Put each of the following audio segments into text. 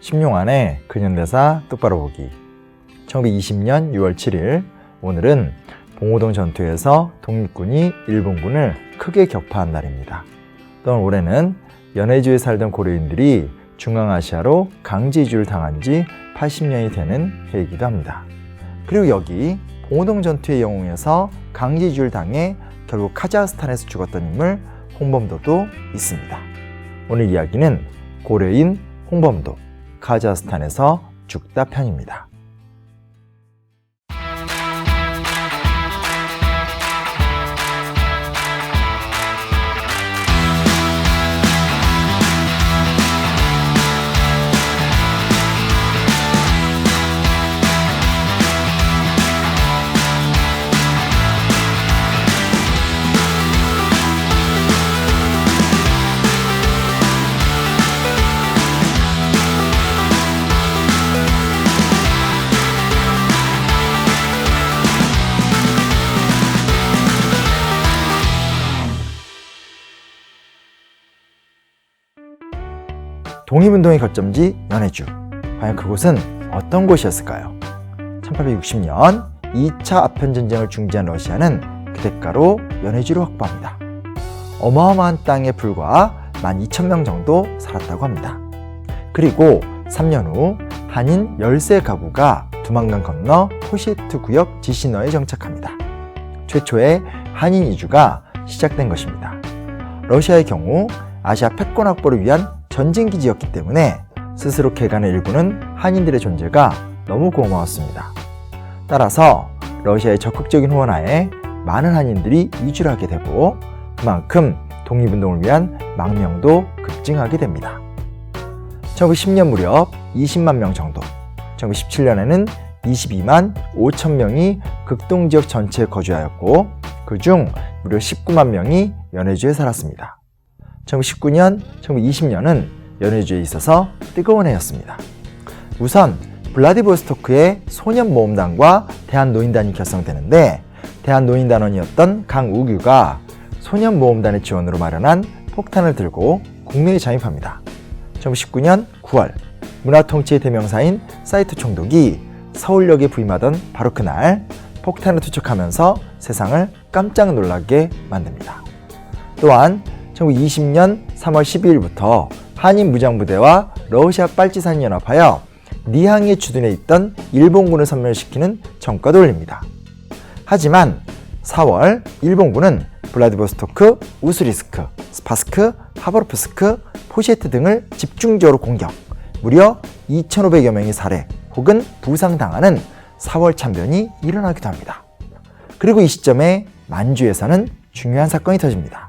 심용안의 근현대사 똑바로 보기 1920년 6월 7일 오늘은 봉오동 전투에서 독립군이 일본군을 크게 격파한 날입니다. 또한 올해는 연해주에 살던 고려인들이 중앙아시아로 강제 이주를 당한 지 80년이 되는 해이기도 합니다. 그리고 여기 봉오동 전투의 영웅에서 강제 이주를 당해 결국 카자흐스탄에서 죽었던 인물 홍범도도 있습니다. 오늘 이야기는 고려인 홍범도, 카자흐스탄에서 죽다 편입니다. 독립운동의 거점지 연해주. 과연 그곳은 어떤 곳이었을까요? 1860년 2차 아편전쟁을 중지한 러시아는 그 대가로 연해주를 확보합니다. 어마어마한 땅에 불과 12,000명 정도 살았다고 합니다. 그리고 3년 후 한인 13 가구가 두만강 건너 포시에트 구역 지시너에 정착합니다. 최초의 한인 이주가 시작된 것입니다. 러시아의 경우 아시아 패권 확보를 위한 전쟁 기지였기 때문에 스스로 개간의 일부는 한인들의 존재가 너무 고마웠습니다. 따라서 러시아의 적극적인 후원하에 많은 한인들이 이주를 하게 되고 그만큼 독립운동을 위한 망명도 급증하게 됩니다. 1910년 무렵 20만 명 정도, 1917년에는 22만 5천 명이 극동 지역 전체에 거주하였고 그중 무려 19만 명이 연해주에 살았습니다. 1919년, 1920년은 연해주에 있어서 뜨거운 해였습니다. 우선 블라디보스토크의 소년모험단과 대한노인단이 결성되는데 대한노인단원이었던 강우규가 소년모험단의 지원으로 마련한 폭탄을 들고 국내에 잠입합니다. 1919년 9월 문화통치의 대명사인 사이트 총독이 서울역에 부임하던 바로 그날 폭탄을 투척하면서 세상을 깜짝 놀라게 만듭니다. 또한 1920년 3월 12일부터 한인 무장부대와 러시아 빨치산이 연합하여 니항에 주둔해 있던 일본군을 섬멸시키는 전과도 올립니다. 하지만 4월 일본군은 블라디보스토크, 우스리스크, 스파스크, 하버르프스크, 포시에트 등을 집중적으로 공격, 무려 2,500여 명이 살해 혹은 부상당하는 4월 참변이 일어나기도 합니다. 그리고 이 시점에 만주에서는 중요한 사건이 터집니다.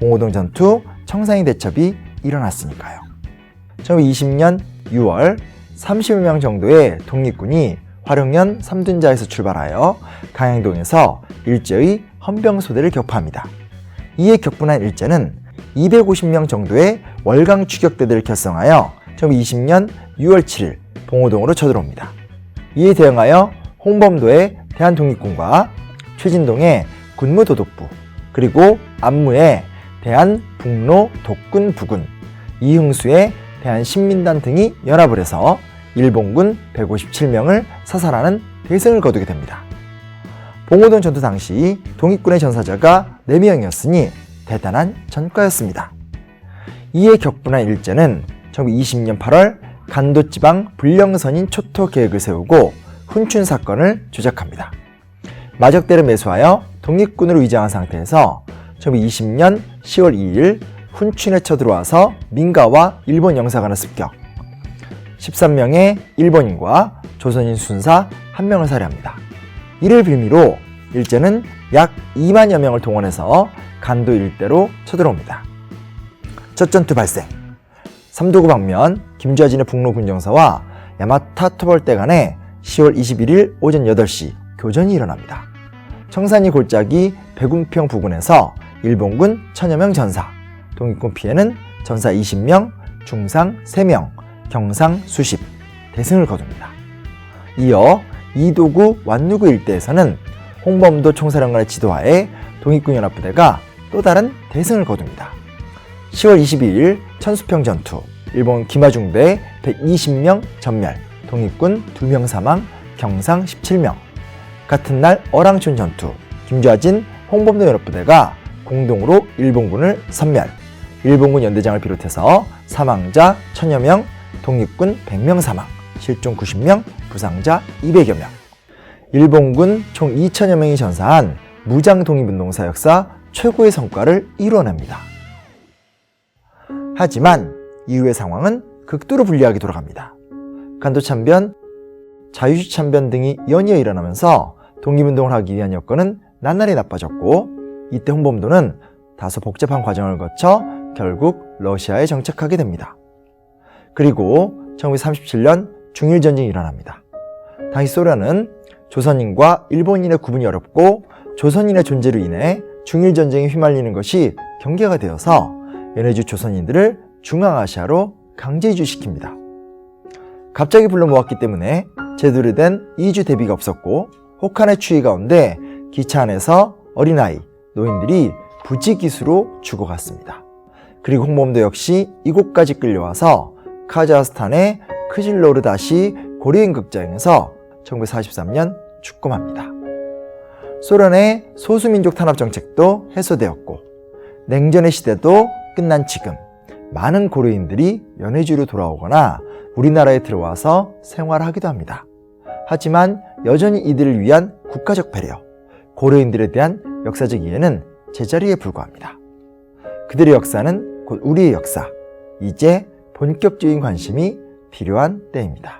봉오동 전투 청산리 대첩이 일어났으니까요. 1920년 6월 30명 정도의 독립군이 화룡연 삼둔자에서 출발하여 강양동에서 일제의 헌병소대를 격파합니다. 이에 격분한 일제는 250명 정도의 월강 추격대들을 결성하여 1920년 6월 7일 봉오동으로 쳐들어옵니다. 이에 대응하여 홍범도의 대한독립군과 최진동의 군무도독부 그리고 안무의 대한 북로 독군 부군, 이흥수의 대한 신민단 등이 연합을 해서 일본군 157명을 사살하는 대승을 거두게 됩니다. 봉오동 전투 당시 독립군의 전사자가 4명이었으니 대단한 전과였습니다. 이에 격분한 일제는 1920년 8월 간도지방 불령선인 초토 계획을 세우고 훈춘 사건을 조작합니다. 마적대를 매수하여 독립군으로 위장한 상태에서 1920년 10월 2일 훈춘에 쳐들어와서 민가와 일본 영사관을 습격. 13명의 일본인과 조선인 순사 1명을 살해합니다. 이를 빌미로 일제는 약 2만여 명을 동원해서 간도 일대로 쳐들어옵니다. 첫 전투 발생. 삼도구 방면 김좌진의 북로 군정사와 야마타 토벌대 간에 10월 21일 오전 8시 교전이 일어납니다. 청산리 골짜기 백운평 부근에서 일본군 천여 명 전사, 독립군 피해는 전사 20명, 중상 3명, 경상 수십, 대승을 거둡니다. 이어 이도구 완누구 일대에서는 홍범도 총사령관의 지도하에 독립군 연합부대가 또 다른 대승을 거둡니다. 10월 22일 천수평 전투, 일본 기마중대 120명 전멸, 독립군 2명 사망, 경상 17명. 같은 날 어랑촌 전투, 김좌진 홍범도 연합부대가 공동으로 일본군을 섬멸. 일본군 연대장을 비롯해서 사망자 1000여 명, 독립군 100명 사망, 실종 90명, 부상자 200여 명. 일본군 총 2천여 명이 전사한 무장 독립운동 사 역사 최고의 성과를 이뤄냅니다. 하지만 이후의 상황은 극도로 불리하게 돌아갑니다. 간도 참변, 자유시 참변 등이 연이어 일어나면서 독립운동을 하기 위한 여건은 나날이 나빠졌고 이때 홍범도는 다소 복잡한 과정을 거쳐 결국 러시아에 정착하게 됩니다. 그리고 1937년 중일전쟁이 일어납니다. 당시 소련은 조선인과 일본인의 구분이 어렵고 조선인의 존재로 인해 중일전쟁에 휘말리는 것이 경계가 되어서 연해주 조선인들을 중앙아시아로 강제 이주시킵니다. 갑자기 불러 모았기 때문에 제대로 된 이주 대비가 없었고 혹한의 추위 가운데 기차 안에서 어린아이, 노인들이 부지기수로 죽어갔습니다. 그리고 홍범도 역시 이곳까지 끌려와서 카자흐스탄의 크질로르 다시 고리엔 극장에서 1943년 죽음합니다. 소련의 소수민족 탄압 정책도 해소되었고 냉전의 시대도 끝난 지금 많은 고려인들이 연해주로 돌아오거나 우리나라에 들어와서 생활하기도 합니다. 하지만 여전히 이들을 위한 국가적 배려, 고려인들에 대한 역사적 이해는 제자리에 불과합니다. 그들의 역사는 곧 우리의 역사, 이제 본격적인 관심이 필요한 때입니다.